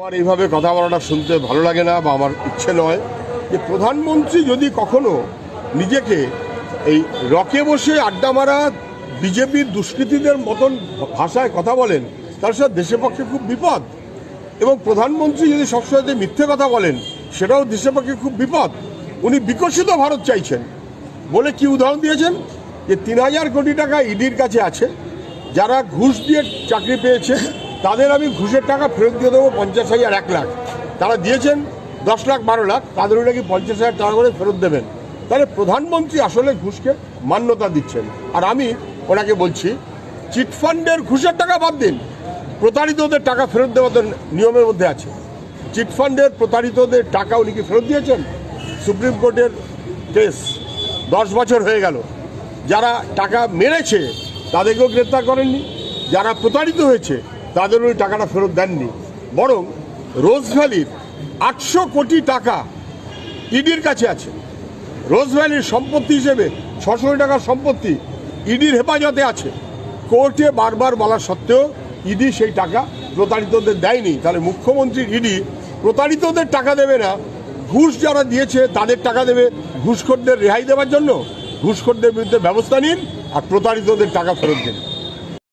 আমার এইভাবে কথা বলাটা শুনতে ভালো লাগে না বা আমার ইচ্ছে নয় যে প্রধানমন্ত্রী যদি কখনো নিজেকে এই রকে বসে আড্ডা মারা বিজেপির দুষ্কৃতীদের মতন ভাষায় কথা বলেন, তার সাথে দেশের পক্ষে খুব বিপদ। এবং প্রধানমন্ত্রী যদি সবসময় যে মিথ্যে কথা বলেন, সেটাও দেশের পক্ষে খুব বিপদ। উনি বিকশিত ভারত চাইছেন। বলে কি উদাহরণ দিয়েছেন? যে তিন হাজার কোটি টাকা ইডির কাছে আছে, যারা ঘুষ দিয়ে চাকরি পেয়েছে তাদের আমি ঘুষের টাকা ফেরত দিয়ে দেবো পঞ্চাশ হাজার, এক লাখ। তারা দিয়েছেন দশ লাখ, বারো লাখ। তাদের তাদেরও নাকি পঞ্চাশ হাজার টাকা করে ফেরত দেবেন? তাহলে প্রধানমন্ত্রী আসলে ঘুষকে মান্যতা দিচ্ছেন। আর আমি ওনাকে বলছি চিটফান্ডের ঘুষের টাকা বাদ দিন। প্রতারিতদের টাকা ফেরত দেওয়া তো নিয়মের মধ্যে আছে। চিটফান্ডের প্রতারিতদের টাকা উনি কি ফেরত দিয়েছেন? সুপ্রিম কোর্টের কেস দশ বছর হয়ে গেল। যারা টাকা মেরেছে, তাদেরকেও গ্রেপ্তার করেননি। যারা প্রতারিত হয়েছে তাদের ওই টাকাটা ফেরত দেননি। বরং রোজ ভ্যালির আটশো কোটি টাকা ইডির কাছে আছে। রোজ ভ্যালির সম্পত্তি হিসেবে ছশো টাকার সম্পত্তি ইডির হেফাজতে আছে। কোর্টে বারবার বলা সত্ত্বেও ইডি সেই টাকা প্রতারিতদের দেয়নি। তাহলে মুখ্যমন্ত্রীর ইডি প্রতারিতদের টাকা দেবে না? ঘুষ যারা দিয়েছে, তাদের টাকা দেবে ঘুষখোরদের রেহাই দেওয়ার জন্য? ঘুষখোরদের বিরুদ্ধে ব্যবস্থা নিন আর প্রতারিতদের টাকা ফেরত দিন।